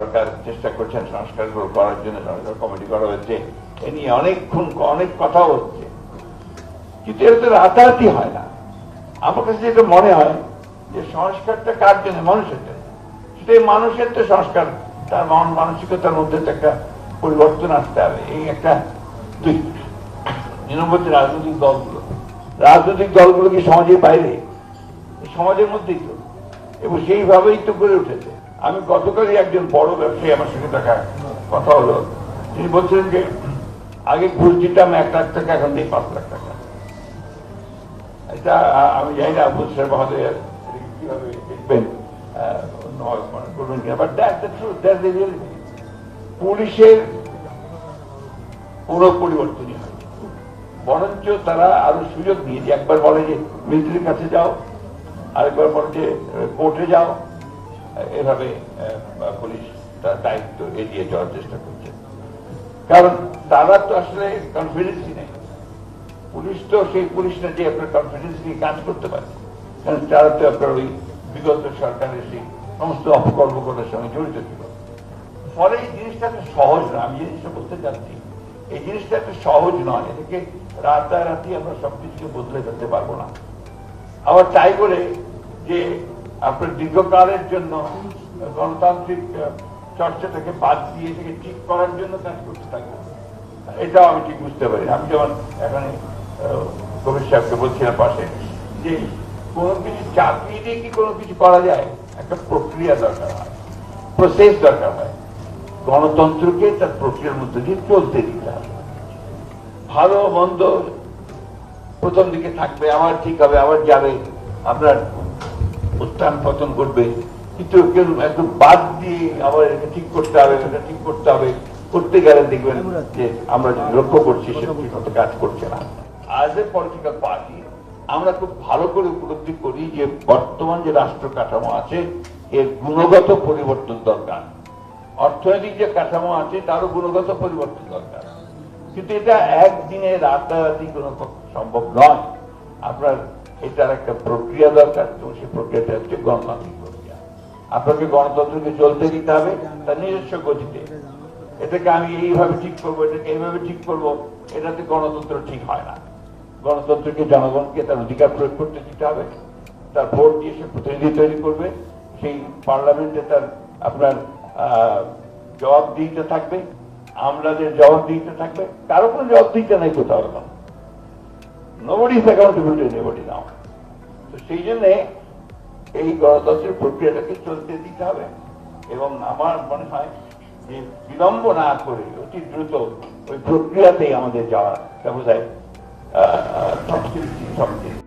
সরকার চেষ্টা করছেন, সংস্কারগুলো করার জন্য সংস্কার কমিটি করা হয়েছে এ নিয়ে অনেকক্ষণ অনেক কথা হচ্ছে। কিন্তু এর তো রাতারাতি হয় না। আমার কাছে যেটা মনে হয় যে সংস্কারটা কার জন্য? মানুষের জন্য। সেটাই মানুষের তো সংস্কার, তার মন মানসিকতার মধ্যে তো একটা পরিবর্তন আসতে হবে। এই একটা দুই নম্বর রাজনৈতিক দলগুলো। রাজনৈতিক দলগুলো কি সমাজের বাইরে? সমাজের মধ্যেই তো। এবং সেইভাবেই তো গড়ে উঠেছে। আমি গতকালই একজন বড় ব্যবসায়ী আমার সঙ্গে দেখা, কথা হলো। তিনি বলছিলেন যে, আগে ঘুষ দিতাম এক লাখ টাকা, এখন দিই পাঁচ লাখ টাকা। এটা আমি জানি না, আবুল সাহেব এটাকে কীভাবে দেখবেন করবেন পুলিশের পুরো পরিবর্তনই হয় বরঞ্চ তারা আরও সুযোগ দিয়ে, একবার বলে যে, মিলিটারির কাছে যাও, আরেকবার বলে যে, কোর্টে যাও এভাবে পুলিশ তার দায়িত্ব এড়িয়ে যাওয়ার চেষ্টা করছে। কারণ তারা তো আসলে কনফিডেন্সই নেই। পুলিশ তো সেই পুলিশ না যে আপনার কনফিডেন্স নিয়ে কাজ করতে পারে। কারণ তারা তো আপনার ওই বিগত সরকারের সেই সমস্ত অপকর্মগুলোর সঙ্গে জড়িত ছিল। ফলে এই জিনিসটা একটা সহজ নয় আমি জিনিসটা বলতে চাচ্ছি, এই জিনিসটা একটা সহজ নয়। এটাকে রাতারাতি আমরা সবকিছুকে বদলে ফেলতে পারব না। আবার তাই করে যে আপনার দীর্ঘকালের জন্য গণতান্ত্রিক আহ, চর্চাটাকে বাদ দিয়ে এটাকে ঠিক করার জন্য কাজ করতে থাকব এটাও আমি ঠিক বুঝতে পারি। আমি যেমন এখানে কবির সাহেবকে বলছিলাম পাশে যে কোনো কিছু চাকরি দিয়ে কি কোনো কিছু করা যায়? একটা প্রক্রিয়া দরকার হয়। প্রসেস দরকার হয়। গণতন্ত্রকে তার প্রক্রিয়ার মধ্যে দিয়ে চলতে দিতে হবে। ভালো মন্দ প্রথম দিকে থাকবে আবার ঠিক হবে আবার যাবে। আপনার উত্থান পতন করবে কিন্তু কেউ একদম বাদ দিয়ে আবার এটা ঠিক করতে হবে এটা ঠিক করতে হবে। করতে গেলে দেখবেন যে আমরা যে লক্ষ্য করছি সেটা কাজ করছে না। আজ এ পলিটিক্যাল পার্টি আমরা খুব ভালো করে উপলব্ধি করি যে বর্তমান যে রাষ্ট্র কাঠামো আছে, এর গুণগত পরিবর্তন দরকার। অর্থনৈতিক যে কাঠামো আছে, তারও গুণগত পরিবর্তন দরকার। কিন্তু এটা একদিনে রাতারাতি কোনো সম্ভব নয়। আপনার এটার একটা প্রক্রিয়া দরকার এবং সেই প্রক্রিয়াটা হচ্ছে গণতান্ত্রিক প্রক্রিয়া। আপনাকে গণতন্ত্রকে চলতে দিতে হবে, তার নিজস্ব গতিতে। এটাকে আমি এইভাবে ঠিক করব, এটাকে এইভাবে ঠিক করব, এটাতে গণতন্ত্র ঠিক হয় না। গণতন্ত্রকে জনগণকে তার অধিকার প্রয়োগ করতে দিতে হবে, তার ভোট দিয়ে সে প্রতিনিধি তৈরি করবে, সেই পার্লামেন্টে তার আপনার জবাব দিতে থাকবে, আমলাদের জবাব দিতে থাকবে, কারও কোনো জবাব দিতে নাই কোথাও এখন। Nobody is accountable to anybody now তো সেই জন্যে এই গণতন্ত্রের প্রক্রিয়াটাকে চলতে দিতে হবে এবং আমার মনে হয় যে বিলম্ব না করে অতি দ্রুত ওই প্রক্রিয়াতেই আমাদের যাওয়া ব্যবসায় সবচেয়ে হয়